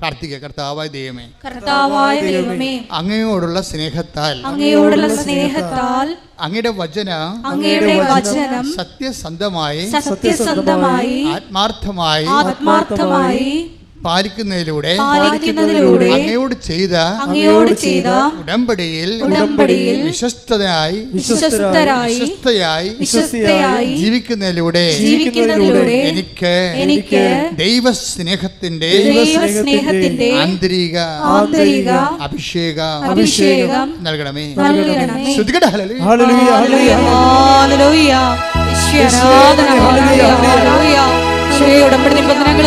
പ്രാർത്ഥിക്കുക കർത്താവായ ദൈവമേ. കർത്താവായ ദൈവമേ. അങ്ങയോടുള്ള സ്നേഹത്താൽ. അങ്ങയോടുള്ള സ്നേഹത്താൽ അങ്ങയുടെ വചന അങ്ങയുടെ വചനം സത്യസന്ധമായി സത്യസന്ധമായി ആത്മാർത്ഥമായി ആത്മാർത്ഥമായി പാലിക്കുന്നതിലൂടെ അങ്ങയോട് ചെയ്ത അങ്ങയോട് ചെയ്ത ഉടമ്പടിയിൽ ഉടമ്പടിയിൽ വിശ്വസ്തനായി വിശ്വസ്തരായി വിശ്വസ്തയായി വിശ്വസ്തയായി ജീവിക്കുന്നതിലൂടെ ജീവിക്കുന്നതിലൂടെ എനിക്ക് എനിക്ക് ദൈവസ്നേഹത്തിന്റെ ദൈവ സ്നേഹത്തിന്റെ സ്നേഹത്തിന്റെ ആന്തരിക ആന്തരിക അഭിഷേക അഭിഷേകം നൽകണമേ നൽകണമേ ശ്രുതികട ഹല്ലേലൂയ. ഹല്ലേലൂയ ഹല്ലേലൂയ. ഈശ്വരാരാധന. ഹല്ലേലൂയ. ഉടമ്പടി നിബന്ധനകൾ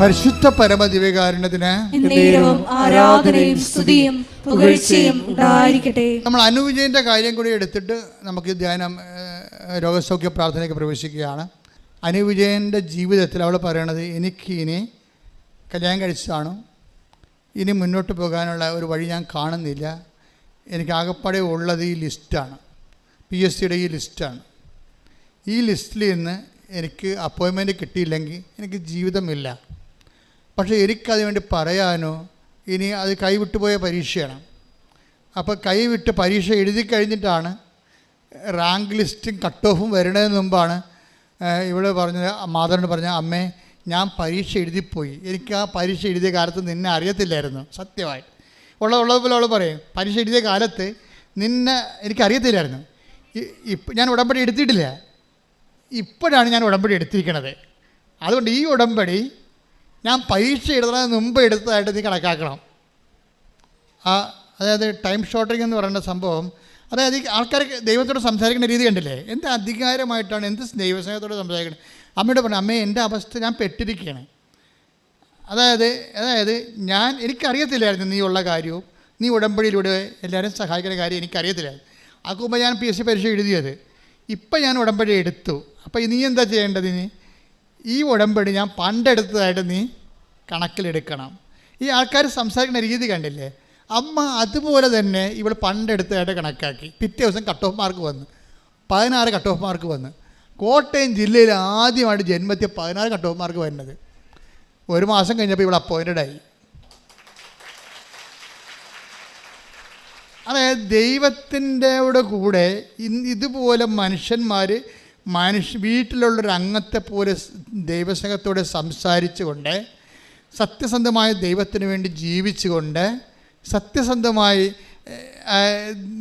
പരിശുദ്ധ പരമദിവ്യകാരുണ്യത്തിന് ആരാധനയും സ്തുതിയും പുകഴ്ചയും ഉണ്ടായിരിക്കട്ടെ. നമ്മൾ അനുവിജയന്റെ കാര്യം കൂടി എടുത്തിട്ട് നമുക്ക് ധ്യാനം രോഗസൗഖ്യ പ്രാർത്ഥനയ്ക്ക് പ്രവേശിക്കുകയാണ്. അനുവിജയന്റെ ജീവിതത്തിൽ അവൾ പറയണത് എനിക്ക് ഇനി കല്യാണം കഴിച്ചതാണ്. ഇനി മുന്നോട്ട് പോകാനുള്ള ഒരു വഴി ഞാൻ കാണുന്നില്ല. എനിക്ക് ആകപ്പാടെ ഉള്ളത് ഈ ലിസ്റ്റാണ്. പി എസ് സിയുടെ ഈ ലിസ്റ്റാണ്. ഈ ലിസ്റ്റിൽ നിന്ന് എനിക്ക് അപ്പോയിൻമെന്റ് കിട്ടിയില്ലെങ്കിൽ എനിക്ക് ജീവിതമില്ല. പക്ഷേ എനിക്കതിന് വേണ്ടി പറയാനോ ഇനി അത് കൈവിട്ടുപോയ പരീക്ഷയാണ്. അപ്പോൾ കൈവിട്ട് പരീക്ഷ എഴുതി കഴിഞ്ഞിട്ടാണ് റാങ്ക് ലിസ്റ്റും കട്ട് ഓഫും വരുന്നതിന് മുമ്പാണ് ഇവിടെ പറഞ്ഞത് മാതാവിനോട് പറഞ്ഞ അമ്മേ ഞാൻ പരീക്ഷ എഴുതിപ്പോയി. എനിക്ക് ആ പരീക്ഷ എഴുതിയ കാലത്ത് നിന്നെ അറിയത്തില്ലായിരുന്നു. സത്യമായി ഉള്ള ഉള്ളത് പോലെ അവൾ പറയും പരീക്ഷ എഴുതിയ കാലത്ത് നിന്നെ എനിക്കറിയത്തില്ലായിരുന്നു ഇപ്പം ഞാൻ ഉടമ്പടി എടുത്തിട്ടില്ല. ഇപ്പോഴാണ് ഞാൻ ഉടമ്പടി എടുത്തിരിക്കണത്. അതുകൊണ്ട് ഈ ഉടമ്പടി ഞാൻ പരീക്ഷ എഴുതുന്നതിന് മുമ്പ് എടുത്തതായിട്ട് നീ കണക്കാക്കണം. ആ അതായത് ടൈം ഷോർട്ടിങ് എന്ന് പറയുന്ന സംഭവം അതായത് ആൾക്കാർക്ക് ആൾക്കാർ ദൈവത്തോട് സംസാരിക്കുന്ന രീതി കണ്ടില്ലേ? എന്ത് അധികാരമായിട്ടാണ് എന്ത് ദൈവസ്നേഹത്തോട് സംസാരിക്കുന്നത്? അമ്മയോട് പറഞ്ഞു അമ്മേ എന്റെ അവസ്ഥ ഞാൻ പെട്ടിരിക്കുകയാണ്. അതായത് അതായത് ഞാൻ എനിക്കറിയത്തില്ലായിരുന്നു നീ ഉള്ള കാര്യവും നീ ഉടമ്പടിയിലൂടെ എല്ലാവരും സഹായിക്കുന്ന കാര്യം എനിക്കറിയത്തില്ലായിരുന്നു. ആക്കുമ്പോൾ ഞാൻ പി എസ് സി പരീക്ഷ എഴുതിയത്. ഇപ്പം ഞാൻ ഉടമ്പടി എടുത്തു. അപ്പോൾ നീ എന്താ ചെയ്യേണ്ടത് ഇനി? ഈ ഉടമ്പടി ഞാൻ പണ്ടെടുത്തതായിട്ട് നീ കണക്കിലെടുക്കണം. ഈ ആൾക്കാർ സംസാരിക്കുന്ന രീതി കണ്ടില്ലേ? അമ്മ അതുപോലെ തന്നെ ഇവൾ പണ്ടെടുത്തതായിട്ട് കണക്കാക്കി. പിറ്റേ ദിവസം കട്ട് ഓഫ് മാർക്ക് വന്നു. പതിനാറ് കട്ട് ഓഫ് മാർക്ക് വന്നു. കോട്ടയം ജില്ലയിൽ ആദ്യമായിട്ട് ജന്മത്തിൽ പതിനാറ് കട്ട് ഓഫ് മാർക്ക് വരുന്നത്. ഒരു മാസം കഴിഞ്ഞപ്പോൾ ഇവൾ അപ്പോയിന്റഡ് ആയി. അതായത് ദൈവത്തിന്റെ കൂടെ ഇതുപോലെ മനുഷ്യന്മാർ മനുഷ്യ വീട്ടിലുള്ളൊരു അംഗത്തെ പോലെ ദൈവസ്നേഹത്തോടെ സംസാരിച്ചുകൊണ്ട് സത്യസന്ധമായ ദൈവത്തിന് വേണ്ടി ജീവിച്ചുകൊണ്ട് സത്യസന്ധമായി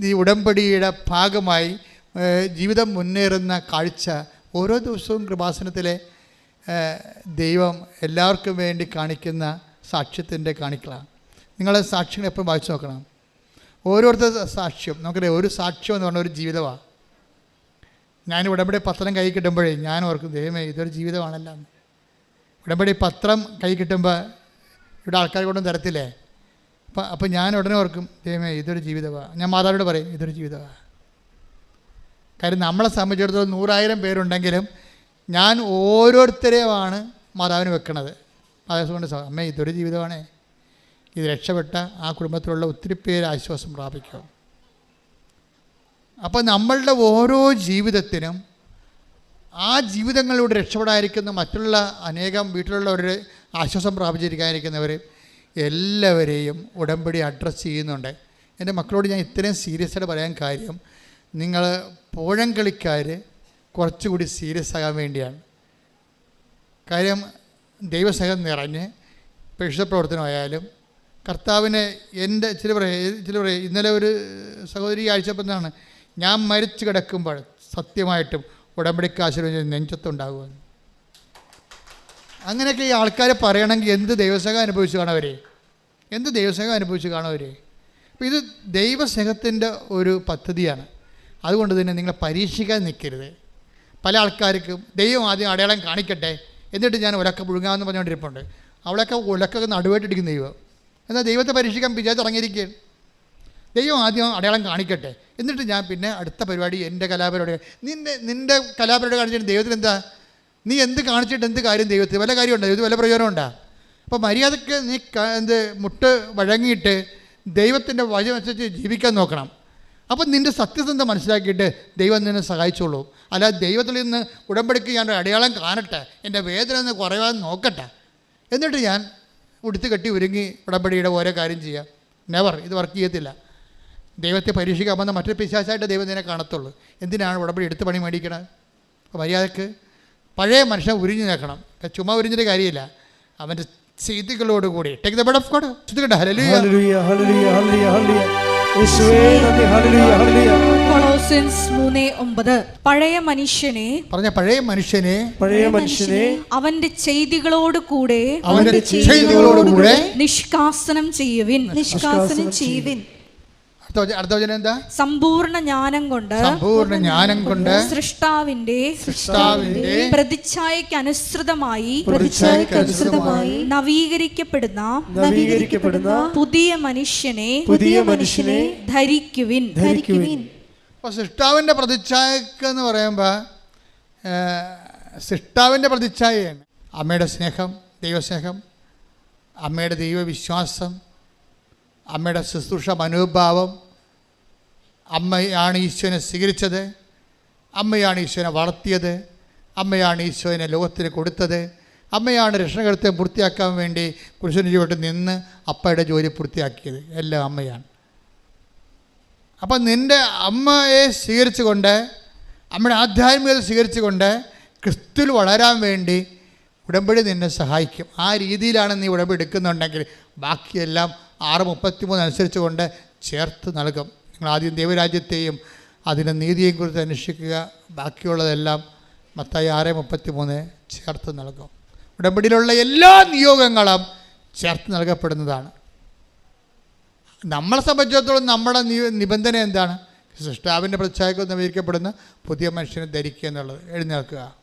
ഈ ഉടമ്പടിയുടെ ഭാഗമായി ജീവിതം മുന്നേറുന്ന കാഴ്ച ഓരോ ദിവസവും കൃപാസനത്തിലെ ദൈവം എല്ലാവർക്കും വേണ്ടി കാണിക്കുന്ന സാക്ഷ്യത്തിന്റെ കാണിക്കലാണ്. നിങ്ങളെ സാക്ഷ്യങ്ങൾ എപ്പോഴും വായിച്ചു നോക്കണം. ഓരോരുത്തർ സാക്ഷ്യം. നമുക്കറിയാം ഒരു സാക്ഷ്യം എന്ന് പറഞ്ഞ ഒരു ജീവിതമാണ്. ഞാൻ ഉടമ്പടി പത്രം കൈ കിട്ടുമ്പോഴേ ഞാൻ ഓർക്കും ദൈവമേ ഇതൊരു ജീവിതമാണല്ലോ. ഉടമ്പടി പത്രം കൈ കിട്ടുമ്പോൾ ഇവിടെ ആൾക്കാർ കൊണ്ടും തരത്തില്ലേ? അപ്പം അപ്പം ഞാൻ ഉടനെ ഓർക്കും ദൈവമേ ഇതൊരു ജീവിതമാണ് ഞാൻ മാതാവിനോട് പറയും ഇതൊരു ജീവിതമാണ് കാര്യം നമ്മളെ സംബന്ധിച്ചിടത്തോളം നൂറായിരം പേരുണ്ടെങ്കിലും ഞാൻ ഓരോരുത്തരെയുമാണ് മാതാവിന് വെക്കണത്. മാതാവ് കൊണ്ട് സ- അമ്മേ ഇതൊരു ജീവിതമാണേ. ഇത് രക്ഷപ്പെട്ട ആ കുടുംബത്തിലുള്ള ഒത്തിരി പേര് ആശ്വാസം പ്രാപിക്കും. അപ്പോൾ നമ്മളുടെ ഓരോ ജീവിതത്തിനും ആ ജീവിതങ്ങളിലൂടെ രക്ഷപ്പെടാതിരിക്കുന്ന മറ്റുള്ള അനേകം വീട്ടിലുള്ളവരുടെ ആശ്വാസം പ്രാപിച്ചിരിക്കാതിരിക്കുന്നവർ എല്ലാവരെയും ഉടമ്പടി അഡ്രസ്സ് ചെയ്യുന്നുണ്ട്. എന്റെ മക്കളോട് ഞാൻ ഇത്രയും സീരിയസ് ആയിട്ട് പറയാൻ കാര്യം നിങ്ങൾ പോഴം കളിക്കാർ കുറച്ചുകൂടി സീരിയസ് ആകാൻ വേണ്ടിയാണ്. കാര്യം ദൈവസഹം നിറഞ്ഞ് പ്രേക്ഷിത പ്രവർത്തനമായാലും കർത്താവിനെ എന്റെ ചില പറയാം ചില പറയാം ഇന്നലെ ഒരു സഹോദരി അയച്ചപ്പോഴാണ് ഞാൻ മരിച്ചു കിടക്കുമ്പോൾ സത്യമായിട്ടും ഉടമ്പടിക്ക് ആശീർവദിച്ച നെഞ്ചത്തുണ്ടാകുമെന്ന് അങ്ങനെയൊക്കെ ഈ ആൾക്കാർ പറയണമെങ്കിൽ എന്ത് ദൈവസ്നേഹം അനുഭവിച്ചു കാണവരെ? എന്ത് ദൈവസ്നേഹം അനുഭവിച്ചു കാണവരെ? അപ്പോൾ ഇത് ദൈവസ്നേഹത്തിന്റെ ഒരു പദ്ധതിയാണ്. അതുകൊണ്ട് തന്നെ നിങ്ങളെ പരീക്ഷിക്കാൻ നിൽക്കരുത്. പല ആൾക്കാർക്കും ദൈവം ആദ്യം അടയാളം കാണിക്കട്ടെ. എന്നിട്ട് ഞാൻ ഉലക്ക പുഴുങ്ങാമെന്ന് പറഞ്ഞുകൊണ്ടിരിപ്പുണ്ട്. അവളൊക്കെ ഉലക്കൊക്കെ നടുവായിട്ടിരിക്കുന്ന ദൈവം. എന്നാൽ ദൈവത്തെ പരീക്ഷിക്കാൻ വിചാരിച്ചിറങ്ങിയിരിക്കുകയാണ് ദൈവം ആദ്യം അടയാളം കാണിക്കട്ടെ. എന്നിട്ട് ഞാൻ പിന്നെ അടുത്ത പരിപാടി എന്റെ കലാപരിപാടി നിന്റെ നിന്റെ കലാപരിപാടി കാണിച്ചിട്ട് ദൈവത്തിന് എന്താ നീ എന്ത് കാണിച്ചിട്ട് എന്ത് കാര്യം ദൈവത്തിൽ വല്ല കാര്യമുണ്ടോ? ദൈവത്തിൽ വല്ല പ്രയോജനമുണ്ടോ? അപ്പോൾ മര്യാദയ്ക്ക് നീ എന്ത് മുട്ട് വഴങ്ങിയിട്ട് ദൈവത്തിന്റെ വചനനുസരിച്ച് ജീവിക്കാൻ നോക്കണം. അപ്പം നിന്റെ സത്യസന്ധം മനസ്സിലാക്കിയിട്ട് ദൈവം നിന്നെ സഹായിച്ചോളൂ. അല്ലാതെ ദൈവത്തിൽ നിന്ന് ഉടമ്പടിക്ക് ഞാൻ അടയാളം കാണട്ടെ എന്റെ വേദന ഒന്ന് കുറയാൻ നോക്കട്ടെ. എന്നിട്ട് ഞാൻ ഉടുത്ത് കെട്ടി ഒരുങ്ങി ഉടമ്പടിയുടെ ഓരോ കാര്യം ചെയ്യാം. നെവർ ഇത് വർക്ക് ചെയ്യത്തില്ല. ദൈവത്തെ പരീക്ഷിക്കാൻ വന്ന മറ്റൊരു പിശാച്ചായിട്ട് ദൈവം തന്നെ കാണത്തുള്ളൂ. എന്തിനാണ് ഉടമ്പടി എടുത്ത് പണി മേടിക്കണത് അപ്പോൾ മര്യാദയ്ക്ക് പഴയ മനുഷ്യൻ ഉരിഞ്ഞു നിൽക്കണം. ചുമ്മാ ഉരിഞ്ഞിട്ട് കാര്യമില്ല. അവന്റെ ചെയ്തികളോട് കൂടി. Take the bud of God ശ്രദ്ധിക്കട്ടെ? Hallelujah hallelujah hallelujah hallelujah hallelujah പഴയ മനുഷ്യനെ പറഞ്ഞ പഴയ മനുഷ്യനെ പഴയ മനുഷ്യനെ അവന്റെ ചെയ്തികളോട് കൂടെ അവന്റെ ചെയ്തികളോട് കൂടെ നിഷ്കാസനം ചെയ്യുവിൻ. നിഷ്കാസനം ചെയ്യുവിൻ അടുത്ത വച- അടുത്ത വചനം എന്താ? സമ്പൂർണ ജ്ഞാനം കൊണ്ട് സമ്പൂർണ ജ്ഞാനം കൊണ്ട് സൃഷ്ടാവിന്റെ സൃഷ്ടാവിന്റെ പ്രതിച്ഛായയ്ക്ക് അനുസൃതമായി പ്രതിച്ഛായയ്ക്ക് അനുസൃതമായി നവീകരിക്കപ്പെടുന്ന നവീകരിക്കപ്പെടുന്ന പുതിയ മനുഷ്യനെ പുതിയ മനുഷ്യനെ ധരിക്കുവിൻ. ധരിക്കുവിൻ. അപ്പോൾ സൃഷ്ടാവിന്റെ പ്രതിച്ഛായക്ക് എന്ന് പറയുമ്പോൾ സൃഷ്ടാവിന്റെ പ്രതിച്ഛായയാണ്. അമ്മയുടെ സ്നേഹം ദൈവസ്നേഹം അമ്മയുടെ ദൈവവിശ്വാസം അമ്മയുടെ ശുശ്രൂഷ മനോഭാവം അമ്മയാണ് ഈശോനെ സ്വീകരിച്ചത്. അമ്മയാണ് ഈശോനെ വളർത്തിയത്. അമ്മയാണ് ഈശോനെ ലോകത്തിന് കൊടുത്തത്. അമ്മയാണ് രക്ഷകരത്തെ പൂർത്തിയാക്കാൻ വേണ്ടി പുരുഷന് ചുവട്ട് നിന്ന് അപ്പയുടെ ജോലി പൂർത്തിയാക്കിയത്. എല്ലാം അമ്മയാണ്. അപ്പം നിന്റെ അമ്മയെ സ്വീകരിച്ചുകൊണ്ട് അമ്മയുടെ ആധ്യാത്മികത സ്വീകരിച്ചുകൊണ്ട് ക്രിസ്തുവിൽ വളരാൻ വേണ്ടി ഉടമ്പടി നിന്നെ സഹായിക്കും. ആ രീതിയിലാണ് നീ ഉടമ്പടി എടുക്കുന്നുണ്ടെങ്കിൽ ബാക്കിയെല്ലാം ആറ് മുപ്പത്തിമൂന്ന് അനുസരിച്ച് കൊണ്ട് ചേർത്ത് നൽകും. നിങ്ങൾ ആദ്യം ദൈവരാജ്യത്തെയും അതിന്റെ നീതിയെയും കുറിച്ച് അന്വേഷിക്കുക. ബാക്കിയുള്ളതെല്ലാം മത്തായി ആറ് മുപ്പത്തി മൂന്ന് ചേർത്ത് നൽകും. ഉടമ്പടിയിലുള്ള എല്ലാ നിയോഗങ്ങളും ചേർത്ത് നൽകപ്പെടുന്നതാണ്. നമ്മളെ സംബന്ധിച്ചിടത്തോളം നമ്മുടെ നിബന്ധന എന്താണ്? സൃഷ്ടാവിന്റെ പ്രത്യേകം നവീകരിക്കപ്പെടുന്ന പുതിയ മനുഷ്യനെ ധരിക്കുക എന്നുള്ളത്. എഴുന്നേൽക്കുക.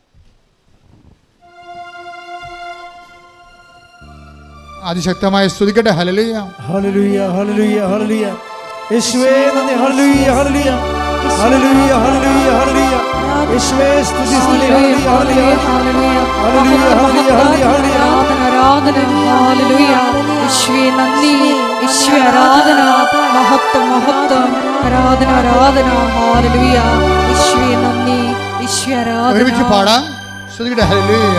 അതിശക്തമായ സ്തുതിക്കട്ടെ. ഹലലുയ ഹലലുയ ഹലലുയ ഹല്ലേലൂയ. യേശുവേ നന്ദി. Hallelujah hallelujah. ഹല്ലേലൂയ ഹല്ലേലൂയ ഹല്ലേലൂയ. യേശുവേ സ്തുതി സ്തുതി. ഹല്ലേലൂയ ഹല്ലേലൂയ ഹല്ലേലൂയ. ഹല്ലേലൂയ ഹല്ലേലൂയ. ആരാധന ഹല്ലേലൂയ യേശുവേ നന്ദി. യേശുവേ ആരാധന. മഹത്വം മഹത്വം. ആരാധന ആരാധന. ഹല്ലേലൂയ. യേശുവേ നന്ദി. യേശുവേ ഒരുമിച്ച് ആരാധന പാടാം ഹല്ലേലൂയ. ഹലലിയ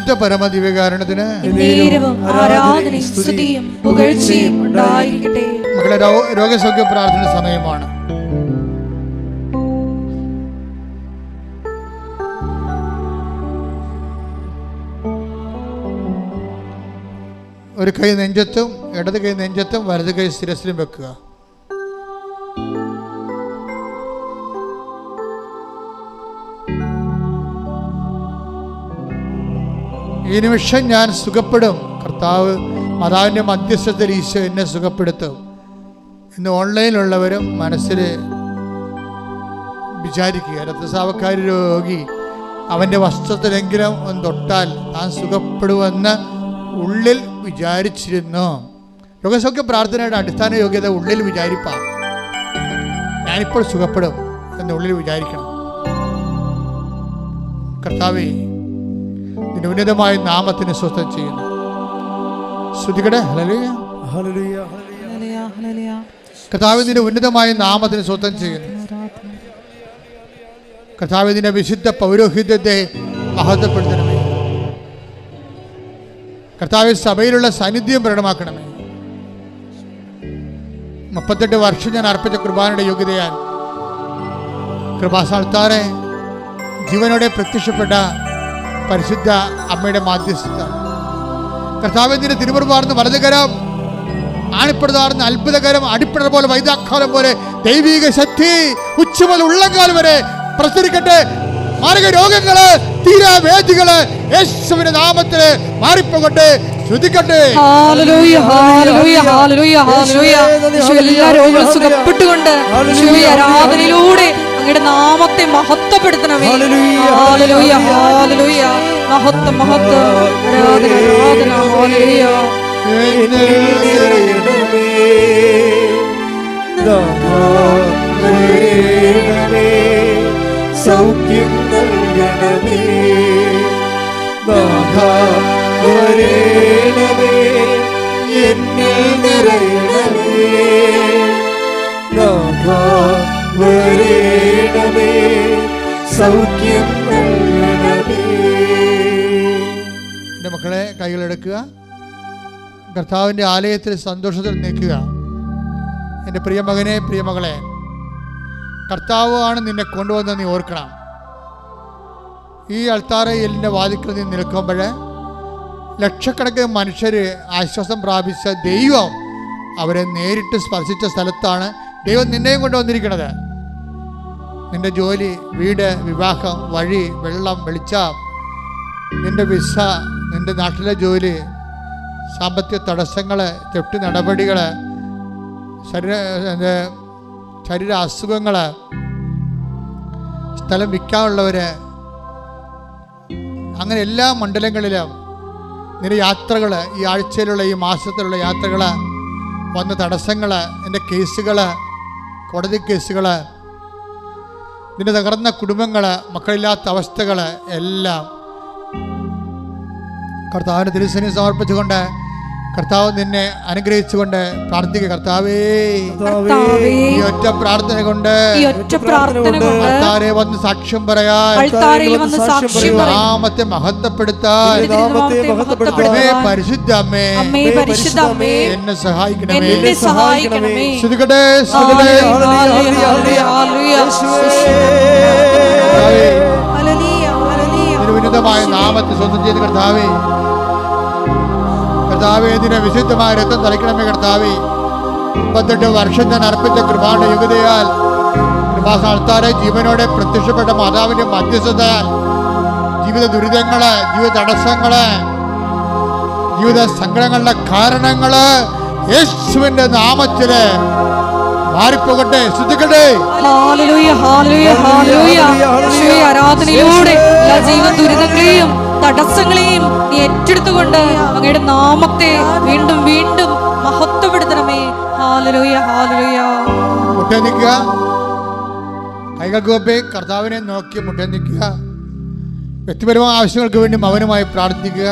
പരിശുദ്ധ പരമ ദിവ്യകാരണത്തിന് മക്കളെ രോഗസൗഖ്യ പ്രാർത്ഥന സമയമാണ്. ഒരു കൈ നെഞ്ചത്തും ഇടത് കൈ നെഞ്ചത്തും വലത് കൈ ശിരസിലും വെക്കുക. ഈ നിമിഷം ഞാൻ സുഖപ്പെടും. കർത്താവ് മാതാവിന്റെ മധ്യസ്ഥത്തിൽ ഈശോ എന്നെ സുഖപ്പെടുത്തും. ഇന്ന് ഓൺലൈനിലുള്ളവരും മനസ്സിൽ വിചാരിക്കുക രക്തസാവക്കാർ രോഗി അവന്റെ വസ്ത്രത്തിലെങ്കിലും ഒന്ന് തൊട്ടാൽ താൻ സുഖപ്പെടുമെന്ന് ഉള്ളിൽ വിചാരിച്ചിരുന്നു. രോഗസൗഖ്യ പ്രാർത്ഥനയുടെ അടിസ്ഥാന യോഗ്യത ഉള്ളിൽ വിചാരിപ്പാം ഞാനിപ്പോൾ സുഖപ്പെടും എന്ന് ഉള്ളിൽ വിചാരിക്കണം. കർത്താവേ നിന്റെ ഉന്നതമായ നാമത്തിന് സ്വസ്ഥം ചെയ്യുന്നു. ശ്രുതികടെ. കർത്താവ് നിന്റെ ഉന്നതമായ നാമത്തിന് സ്വസ്ഥം ചെയ്യുന്നു. കർത്താവ് നിന്റെ വിശുദ്ധ പൗരോഹിത്യത്തെ മഹത്വപ്പെടുത്തണമേ. കർത്താവ് സഭയിലുള്ള സാന്നിധ്യം പ്രകടമാക്കണമേ. മുപ്പത്തെട്ട് വർഷം ഞാൻ അർപ്പിച്ച കുർബാനയുടെ യോഗ്യതയാൽ കൃപാസാൽത്താറെ ജീവനോടെ പ്രത്യക്ഷപ്പെട്ട പരിശുദ്ധ അമ്മയുടെ മാധ്യസ്ഥ. കർത്താവിന്റെ തിരുമുറുപാർന്ന് വലതുകരം ആണിപ്പെടുതാർന്ന അത്ഭുതകരം അടിപ്പിട പോലെ വൈദാഖാലം പോലെ ദൈവിക ശക്തി ഉച്ച മുതൽ ഉള്ളംകാലം വരെ പ്രസരിക്കട്ടെ. മാരക രോഗങ്ങൾ തീരാവേദികൾ യേശുവിന്റെ നാമത്തിൽ മാറിപ്പോകട്ടെ. ശ്രുതിക്കട്ടെ എല്ലാ രോഗങ്ങളും സുഖപ്പെട്ടുകൊണ്ട് ആരാധനയിലൂടെ അങ്ങയുടെ നാമത്തെ മഹത്വപ്പെടുത്തണമേ. ഹല്ലേലൂയ. മഹത്വം മഹത്വം. ആരാധന ആരാധന. സൗഖ്യം നൽകണമേ. വരേണമേ. എന്നിൽ നിറയണമേ. വരേണമേ സൗഖ്യം എന്റെ മക്കളെ കൈകളെടുക്കുക. കർത്താവിന്റെ ആലയത്തിൽ സന്തോഷത്തിൽ നിൽക്കുക. എന്റെ പ്രിയ മകനെ പ്രിയ മകളെ കർത്താവ് ആണ് നിന്നെ കൊണ്ടുവന്ന് നീ ഓർക്കണം. ഈ അൾത്താറയിലിന്റെ വാതിക്കൽ നീ നിൽക്കുമ്പോൾ ലക്ഷക്കണക്കിന് മനുഷ്യർ ആശ്വാസം പ്രാപിച്ച ദൈവം അവരെ നേരിട്ട് സ്പർശിച്ച സ്ഥലത്താണ് ദൈവം നിന്നെയും കൊണ്ടുവന്നിരിക്കുന്നത്. നിന്റെ ജോലി വീട് വിവാഹം വഴി വെള്ളം വെളിച്ചം നിന്റെ വിസ നിന്റെ നാട്ടിലെ ജോലി സാമ്പത്തിക തടസ്സങ്ങൾ തെറ്റ് നടപടികൾ ശരീര ശരീര അസുഖങ്ങൾ സ്ഥലം വിൽക്കാനുള്ളവർ അങ്ങനെ എല്ലാ മണ്ഡലങ്ങളിലും നിന്റെ യാത്രകൾ ഈ ആഴ്ചയിലുള്ള ഈ മാസത്തിലുള്ള യാത്രകൾ വന്ന തടസ്സങ്ങൾ എന്റെ കേസുകൾ കോടതി കേസുകൾ നിന്റെ തകർന്ന കുടുംബങ്ങൾ മക്കളില്ലാത്ത അവസ്ഥകൾ എല്ലാം കർത്താവിന് തിരുസനി സമർപ്പിച്ചുകൊണ്ട് കർത്താവ് നിന്നെ അനുഗ്രഹിച്ചുകൊണ്ട് പ്രാർത്ഥിക്കുക. കർത്താവേ ഈ ഒറ്റ പ്രാർത്ഥന കൊണ്ട് ഈ പ്രാർത്ഥന കൊണ്ട് കർത്താരെ വന്ന് സാക്ഷ്യം പറയാൻ അൾത്താരയിൽ വന്ന് സാക്ഷ്യം പറയും നാമത്തെ മഹത്വപ്പെടുത്താൻ. പരിശുദ്ധ അമ്മേ അമ്മേ പരിശുദ്ധ അമ്മേ എന്നെ സഹായിക്കണമേ. നിന്റെ ഉന്നതമായ നാമത്തെ സ്വന്തം ചെയ്ത് കർത്താവേ കർത്താവേ നിന വിശുദ്ധമായ രക്തം തളിക്കണമേ കർത്താവേ. മുപ്പത്തെട്ട് വർഷം ഞാൻ അർപ്പിച്ച കൃപാട യുഗതയാൽ കൃപാസ്ഥാനത്താരെ ജീവനോടെ പ്രത്യക്ഷപ്പെട്ട മാതാവിന്റെ മധ്യസ്ഥതയാൽ ജീവിത ദുരിതങ്ങൾ ജീവിത തടസ്സങ്ങൾ ജീവിത സങ്കടങ്ങളുടെ കാരണങ്ങൾ യേശുവിന്റെ നാമത്തിൽ മാറിപ്പോകട്ടെ ശ്രദ്ധിക്കട്ടെ ജീവൻ ദുരിതങ്ങളെയും തടസ്സങ്ങളെയും നീ ഏറ്റെടുത്തുകൊണ്ട് അങ്ങയുടെ നാമത്തെ വീണ്ടും വീണ്ടും മഹത്വപ്പെടുത്തണമേ. ഹാലലോയ ഹാലലോയ മുട്ട കൈകൾക്കൊപ്പെ കർത്താവിനെ നോക്കി മുട്ടനിക്കുക വ്യക്തിപരമായ ആവശ്യങ്ങൾക്ക് വേണ്ടി മൗനമായി പ്രാർത്ഥിക്കുക.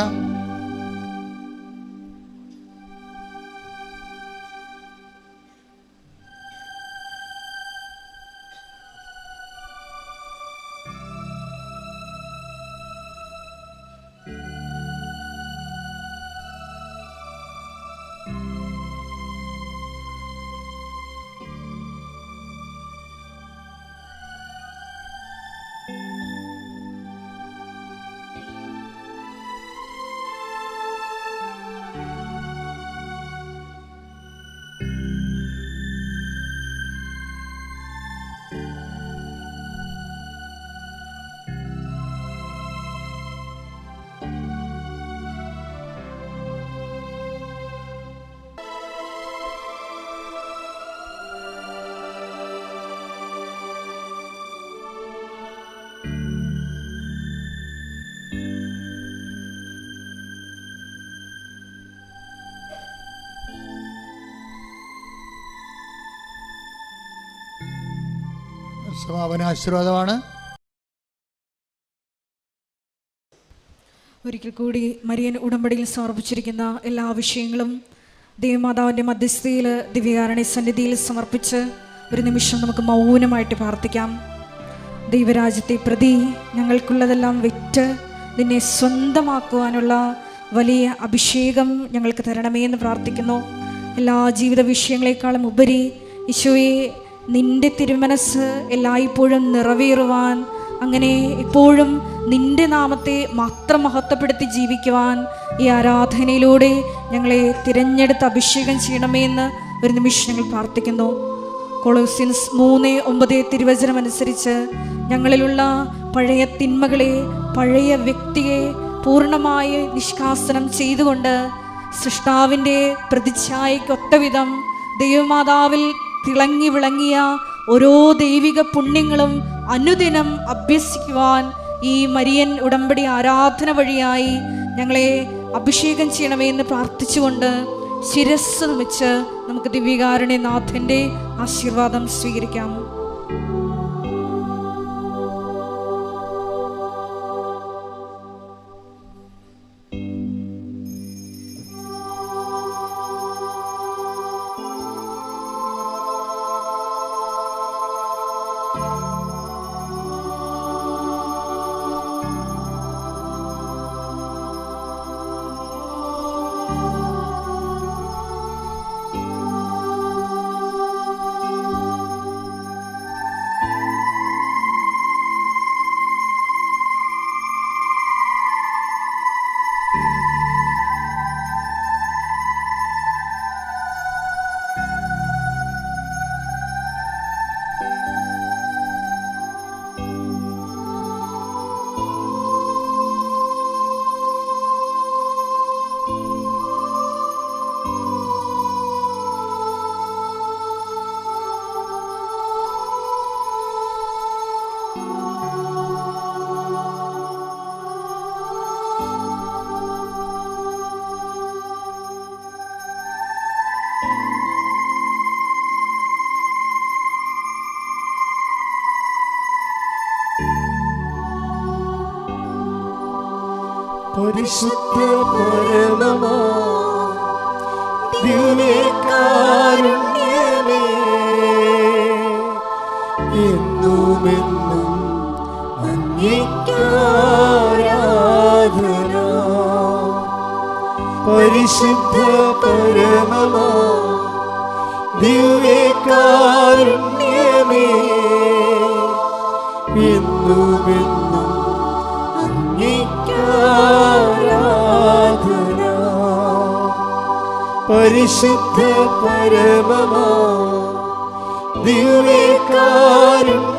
സമാപന ആശീർവാദമാണ്. ഒരിക്കൽ കൂടി മരിയൻ ഉടമ്പടിയിൽ സമർപ്പിച്ചിരിക്കുന്ന എല്ലാ വിഷയങ്ങളും ദേവമാതാവിന്റെ മധ്യസ്ഥയിൽ ദിവ്യകാരണി സന്നിധിയിൽ സമർപ്പിച്ച് ഒരു നിമിഷം നമുക്ക് മൗനമായിട്ട് പ്രാർത്ഥിക്കാം. ദൈവരാജ്യത്തെ പ്രതി ഞങ്ങൾക്കുള്ളതെല്ലാം വിറ്റ് നിന്നെ സ്വന്തമാക്കുവാനുള്ള വലിയ അഭിഷേകം ഞങ്ങൾക്ക് തരണമേ എന്ന് പ്രാർത്ഥിക്കുന്നു. എല്ലാ ജീവിത വിഷയങ്ങളെക്കാളും ഉപരി ഈശോയെ നിന്റെ തിരുമനസ് എല്ലായ്പ്പോഴും നിറവേറുവാൻ അങ്ങനെ എപ്പോഴും നിന്റെ നാമത്തെ മാത്രം മഹത്വപ്പെടുത്തി ജീവിക്കുവാൻ ഈ ആരാധനയിലൂടെ ഞങ്ങളെ തിരഞ്ഞെടുത്ത് അഭിഷേകം ചെയ്യണമേ എന്ന് ഒരു നിമിഷം ഞങ്ങൾ പ്രാർത്ഥിക്കുന്നു. കൊളോസിൻസ് മൂന്ന് ഒമ്പത് തിരുവചനം അനുസരിച്ച് ഞങ്ങളിലുള്ള പഴയ തിന്മകളെ പഴയ വ്യക്തിയെ പൂർണമായി നിഷ്കാസനം ചെയ്തുകൊണ്ട് സൃഷ്ടാവിന്റെ പ്രതിച്ഛായക്കൊത്തവിധം ദൈവമാതാവിൽ തിളങ്ങി വിളങ്ങിയ ഓരോ ദൈവിക പുണ്യങ്ങളും അനുദിനം അഭ്യസിക്കുവാൻ ഈ മരിയൻ ഉടമ്പടി ആരാധന വഴിയായി ഞങ്ങളെ അഭിഷേകം ചെയ്യണമേ എന്ന് പ്രാർത്ഥിച്ചുകൊണ്ട് ശിരസ് നമിച്ച് നമുക്ക് ദിവ്യകാരുണ്യനാഥന്റെ ആശീർവാദം സ്വീകരിക്കാം. പരിശുദ്ധ പരമമാ ദിവ്യകാരുണ്യമേ എന്നുമെന്നും അങ്ങേക്കാരാധന. പരിശുദ്ധ പരമമാ ദിവ്യകാരുണ്യമേ എന്നുമെന്നും പരിശുദ്ധ പരമമാ. ദിവ്യകാരുണ്യമേ